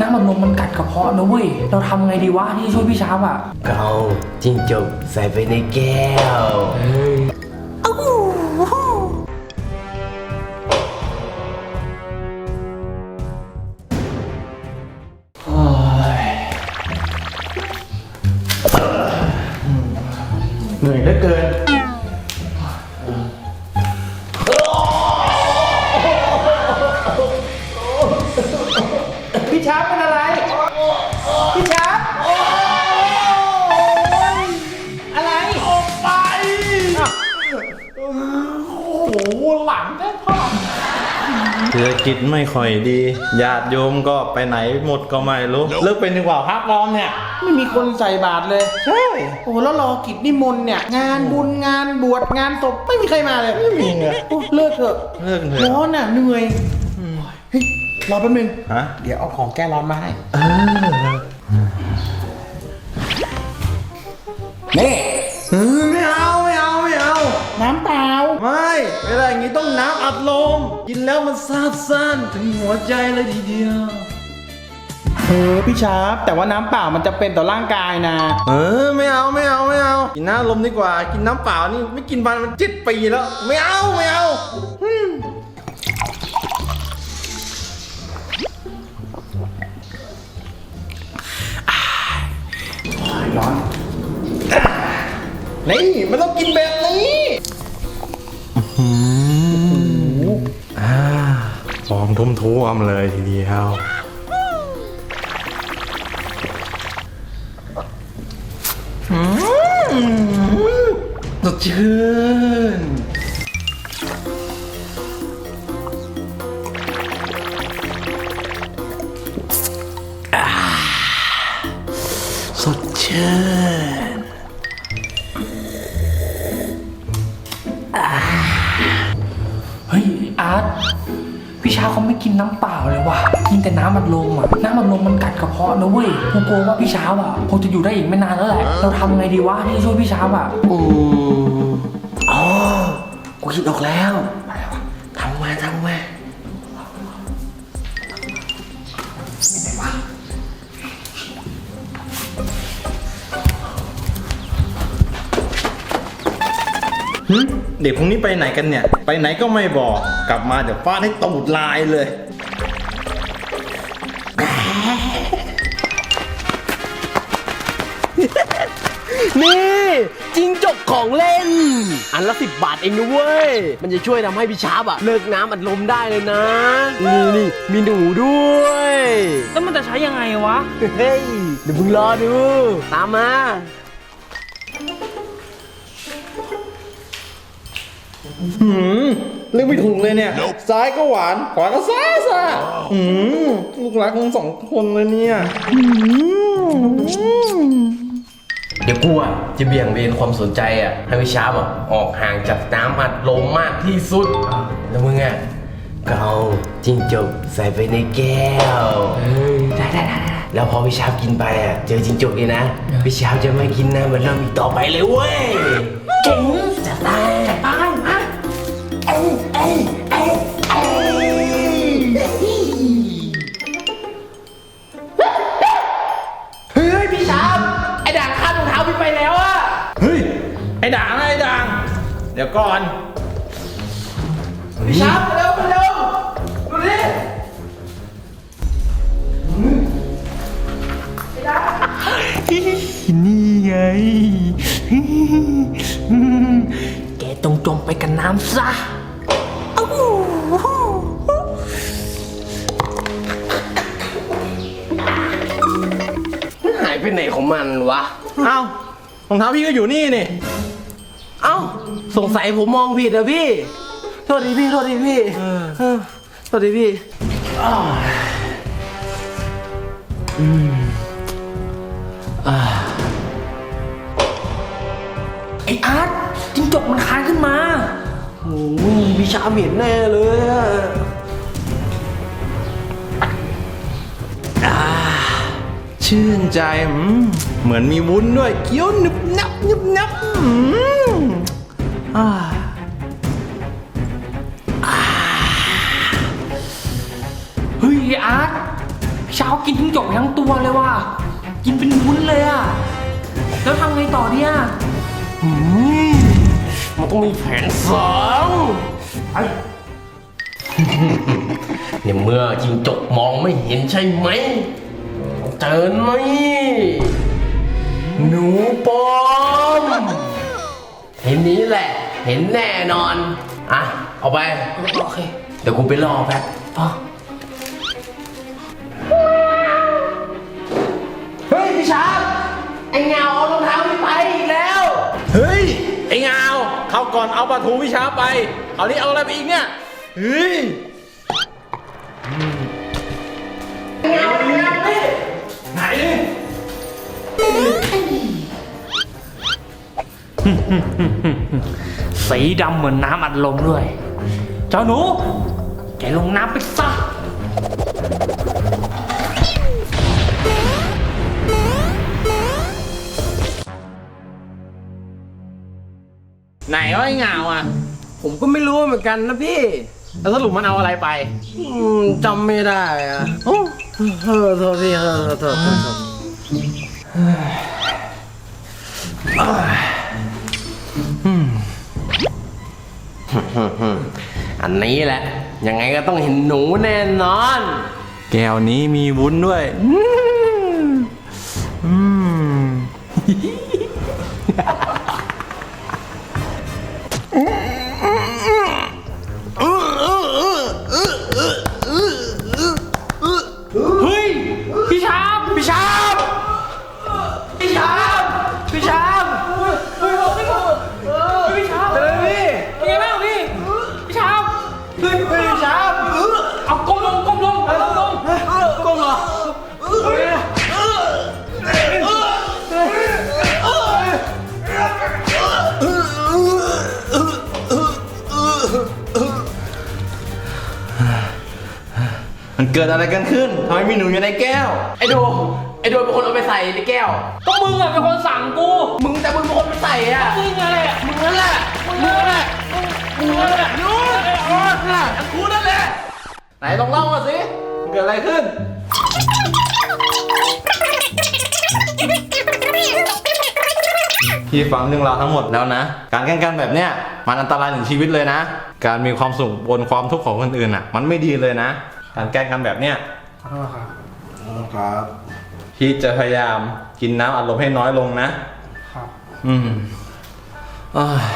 น้ำมันลมมันกัดกระเพาะนะเว้ย เราทำไงดีวะที่ช่วยพี่ช้าอะก็เอาจิ้งจกใส่ไปในแก้วเหนื่อยเหลือเกิน ช้าเป็นอะไร พี่ช้าอะไรออกไปโอ้โหหลังได้พ่อเศรษฐกิจไม่ค่อยดีญาติโยมก็ไปไหนหมดก็ไม่รู้เลิกเป็นดีกว่าพักร้อมเนี่ย ไม่มีคนใส่บาตรเลยใช่โอ้แล้วรอกิจนิมนต์เนี่ย งานบุญงานบวชงานศพไม่มีใครมาเลยไม่มีเลยเลิกเถอะเลิกเถอะร้อนน่ะเหนื่อยเฮ้ย รอแป๊บนึงฮะ เดี๋ยวเอาของแก้ร้อนมาให้นี่ไม่เอาไม่เอาไม่เอา น้ำเปล่า ไม่เวลาอย่างนี้ต้องน้ำอัดลม กินแล้วมันซาบซ่านถึงหัวใจเลยทีเดียว เออพี่ชาร์ปแต่ว่าน้ำเปล่ามันจะเป็นต่อร่างกายนะ เออไม่เอาไม่เอาไม่เอา กินน้ำลมดีกว่า กินน้ำเปล่านี่ไม่กินมันมันเจ็ดปีแล้ว ไม่เอาไม่เอา อืมนี่มันต้องกินแบบนี้ฟองทุ่มท่วมเลยทีเดียว สดชื่น ดชื่นเฮ้ยอาร์ตพี่ช้าเขาไม่กินน้ำเปล่าเลยว่ะ กินแต่น้ำมันลมอะ น้ำมันลมมันกัดกระเพาะนะเว้ยกูกลัวว่าพี่ช้าอะคงจะอยู่ได้อีกไม่นานแล้วแหละ เราทำไงดีวะที่ช่วยพี่ช้าอะ อืมอ๋อกูคิดออกแล้วทำ หึเด็กพวกนี้ไปไหนกันเนี่ย ไปไหนก็ไม่บอก กลับมาเดี๋ยวฟาดให้ตูดลายเลย นี่จิงจกของเล่น อันละสิบบาทเองนะเว้ย มันจะช่วยทำให้พี่ชาร์ปอะเลิกน้ำอัดลมได้เลยนะ นี่นี่มีหนูด้วย แล้วมันจะใช้ยังไงวะ เฮ้ยเดี๋ยวมึงรอดู ตามมา หืมเลือกไม่ถูกเลยเนี่ย ซ้ายก็หวาน ขวาก็ซ่าซ่าหืมลูกรักทั้งสองคนเลยเนี่ยเดี๋ยวกูอะจะเบี่ยงเบนความสนใจอะให้พี่ชาร์ปอะออกห่างจากน้ำอัดลมมากที่สุด แล้วมึงอะก็เอาจิ้งจกใส่ไปในแก้วได้ได้ได้แล้วพอพี่ชาร์ปกินไปอะเจอจิ้งจกนี่นะพี่ชาร์ปจะไม่กินน้ำมันเริ่มอีกต่อไปเลยเว้ยเจ๋งจะตายจะตาย ไปแล้วอะเฮ้ย ไอ้ด่างนะไอ้ด่าง เดี๋ยวก่อน พี่ชาร์ปมาเร็วมาเร็วดูดินี่ไง แกต้องจมไปกับน้ำซะมันหายไปไหนของมันวะ เอ้า รองเท้าพี่ก็อยู่นี่นี่ เอ้า สงสัยผมมองผิดอะพี่ โทษทีพี่ โทษทีพี่เออโทษทีพี่ไออาร์ตจิ้งจกมันคานขึ้นมา โอ้ยพี่ชาเหม็นแน่เลยอะ ชื่นใจอืมเหมือนมีวุ้นด้วยเคี้ยวหนึบนับหนึบนับอืมอ่าเฮ้ยอาร์ตพี่เช้ากินทิ้งจบทั้งตัวเลยว่ะกินเป็นวุ้นเลยอะแล้วทำไงต่อเนี่ยอืมมันต้องมีแผนสองไอ้เนี่ยเมื่อจิงจกมองไม่เห็นใช่ไหม เจอไหมหนูปลอม เห็นนี้แหละ เห็นแน่นอน อะ เอาไป โอเค เดี๋ยวกูไปรอแป๊บอ๋อเฮ้ยพี่ชาร์ปไอ้เงาเอารองเท้าพี่ไปอีกแล้ว เฮ้ย ไอ้งาวเขาก่อนเอาปลาทูวิชาไป เอานี้เอาอะไรไปอีกเนี่ย เฮ้ยไห นสีดำเหมือนน้ำอัดลมด้วย เจ้าหนู แกลงน้ำไปซะไหนวะไอ้งาอะ ผมก็ไม่รู้เหมือนกันนะพี่ แล้วสรุปมันเอาอะไรไป อืมจำไม่ได้อะโอ้เออโทษพี่เออโทษโทษโทษอันนี้แหละ ยังไงก็ต้องเห็นหนูแน่นอน แก้วนี้มีวุ้นด้วย อืมเเกิดอะไรกันขึ้นทำไมมีหนูอยู่ในแก้ว ไอ้โดไอ้โดเป็นคนเอาไปใส่ในแก้ว ก็มึงอะเป็นคนสั่งกู มึงแต่มึงเป็นคนไปใส่อะมึงอะไรอะมึงนั่นแหละมึงนั่นแหละมึงนั่นแหละยูกูนั่นแหละ ไหนลองเล่ามาสิมันเกิดอะไรขึ้น พี่ฟังเรื่องราวทั้งหมดแล้วนะ การแกล้งกันแบบเนี้ยมันอันตรายถึงชีวิตเลยนะ การมีความสุขบนความทุกข์ของคนอื่นอะ มันไม่ดีเลยนะ การแกล้งกันแบบเนี้ยขอโทษครับครับพี่จะพยายามกินน้ำอัดลมให้น้อยลงนะ ครับ อืมอ้ายเฮ้ยพี่